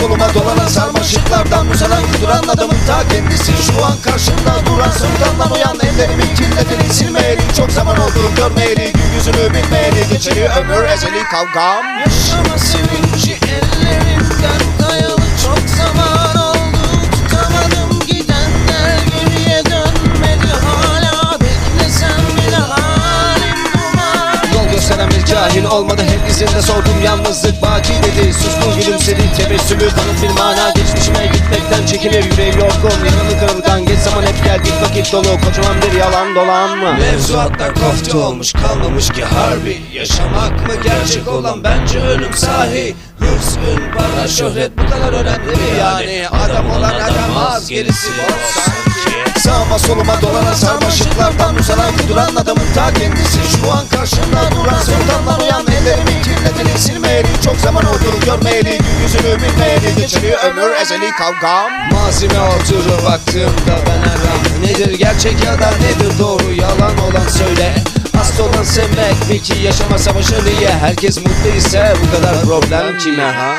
Soluma dolanan sarmaşıklardan uzanan kuduran adamın ta kendisi Şu an karşımda duran sırtından uyan ellerimi kirleteni silmeyeli Çok zaman oldu görmeyeli gün yüzünü bilmeyeli. Geçeli ömür ezeli kavgam. Yaşama sevinci ellerimden cahil olmadı. Hep izinde sordum yalnızlık baki dedi. Suskun gülümsedi tebessümü kanıt bir mana. Geçmişime gitmekten çekinir yüreğim yorgun. Yaralı kırılgan geç zaman hep geldik. Vakit dolu Kocaman bir yalan dolan mı? Mevzuatlar kofte olmuş kalmamış ki harbi. Yaşamak mı gerçek olan? Bence ölüm sahi. Hırs, para, şöhret bu kadar önemli yani? Adam olan adam az gerisi boş. sanki Sağıma soluma dolanan sarmaşıklardan uzanan kuduran adamın ta kendisi Şu an karşımda duran sırtından uyan ellerimi kirleteni silmeyeli Çok zaman oldu görmeyeli. Gün yüzünü bilmeyeli Geçeli ömür ezeli kavgam. Mazime oturur baktığımda ben an Nedir gerçek ya da nedir doğru? Yalan olan söyle. Hasta olan sevmek peki yaşama savaşı niye Herkes mutlu ise bu kadar problem kime ha?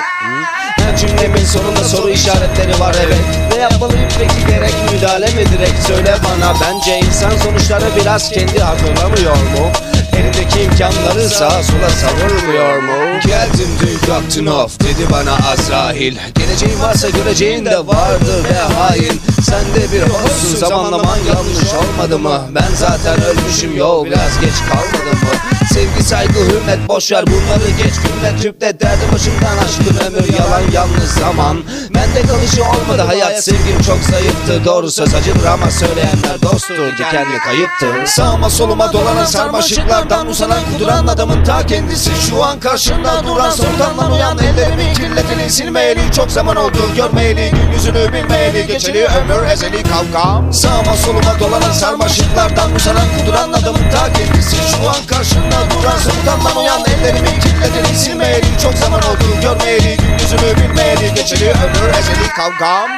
Her cümlemin sonunda soru işaretleri var evet. Ne yapmalıyım peki? Gerek müdahale mi direkt söyle bana. Bence insan sonuçları biraz kendi hatırlamıyor mu? Elindeki imkanları sağa sola savurmuyor mu? Geldim duydum of. Dedi bana Azrail Geleceğin varsa göreceğin de vardır ve hain. Sen de bir hoşsun zamanlaman yanlış olmadı mı? Ben zaten ölmüşüm yo biraz geç kalmadı mı? Sevgi saygı hürmet boşver bunları geç. Günler tüpte derdi başımdan aşkın ömür yalan yalnız zaman. Bende kalıcı olmadı hayat sevgim çok zayıftı. Doğru söz acıdır ama söyleyenler dosttur dikenli kayıptır Sağıma soluma dolanan sarmaşıklardan uzanan kuduran adamın ta kendisi. Şu an karşımda duran sultandan uyan ellerimi kirleteni silmeyeli Çok zaman oldu. Görmeyeli gün yüzünü bilmeyeli Geçeli ömür ezeli kavgam. Sağıma soluma dolanan sarmaşıklardan uzanan kuduran adamın ta kendisi. Şu an karşımda duran sultandan uyan ellerimi kirleteni silmeyeli Çok zaman oldu. Görmeyeli gün yüzünü bilmeyeli Geçeli ömür ezeli kavgam